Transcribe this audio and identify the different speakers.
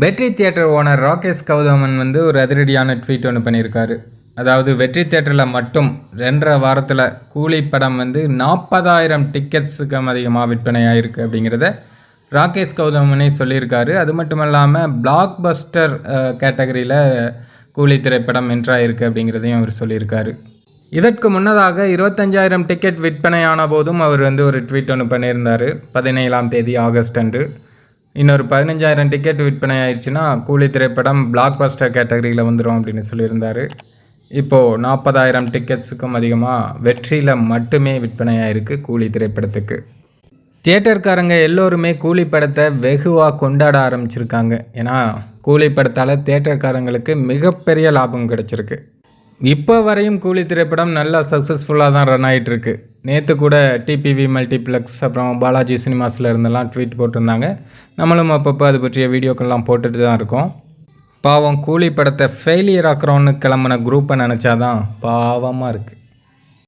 Speaker 1: வெற்றி theatre owner Rakesh Gowthaman வந்து ஒரு அதிரடியான ட்வீட் ஒன்று பண்ணியிருக்காரு. அதாவது வெற்றி தியேட்டரில் மட்டும் ரெண்டரை வாரத்தில் கூலி படம் வந்து நாற்பதாயிரம் டிக்கெட்ஸுக்கு அதிகமாக விற்பனை ஆயிருக்கு அப்படிங்கிறத ராகேஷ் கௌதமனே சொல்லியிருக்காரு. அது மட்டும் இல்லாமல் பிளாக் பஸ்டர் கேட்டகரியில் கூலி திரைப்படம் என்ட்ராயிருக்கு அப்படிங்கிறதையும் அவர் சொல்லியிருக்காரு. இதற்கு முன்னதாக இருபத்தஞ்சாயிரம் டிக்கெட் விற்பனையான போதும் அவர் வந்து ஒரு ட்வீட் ஒன்று பண்ணியிருந்தார். பதினேழாம் தேதி ஆகஸ்ட் அன்று. இன்னொரு பதினஞ்சாயிரம் டிக்கெட் விற்பனை ஆயிடுச்சுன்னா கூலி திரைப்படம் பிளாக் பஸ்டர் கேட்டகரியில் வந்துடும் அப்படின்னு சொல்லியிருந்தார். இப்போது நாற்பதாயிரம் டிக்கெட்ஸுக்கும் அதிகமாக வெற்றியில் மட்டுமே விற்பனை ஆயிருக்கு கூலி திரைப்படத்துக்கு. தியேட்டர்காரங்க எல்லோருமே கூலி படத்தை வெகுவாக கொண்டாட ஆரம்பிச்சிருக்காங்க. ஏன்னா கூலி படத்தால் தியேட்டர்காரங்களுக்கு மிகப்பெரிய லாபம் கிடச்சிருக்கு. இப்போ வரையும் கூலி திரைப்படம் நல்லா சக்ஸஸ்ஃபுல்லாக தான் ரன் ஆகிட்டுருக்கு நேற்று கூட டிபிவி மல்டிப்ளெக்ஸ் அப்புறம் பாலாஜி சினிமாஸில் இருந்தெல்லாம் ட்வீட் போட்டிருந்தாங்க. நம்மளும் அப்பப்போ அது பற்றிய வீடியோக்கள்லாம் போட்டுட்டு தான் இருக்கோம். பாவம் கூலி படத்தை ஃபெயிலியர் ஆக்குறோன்னு கிளம்புன குரூப்பை நினச்சாதான் பாவமாக இருக்குது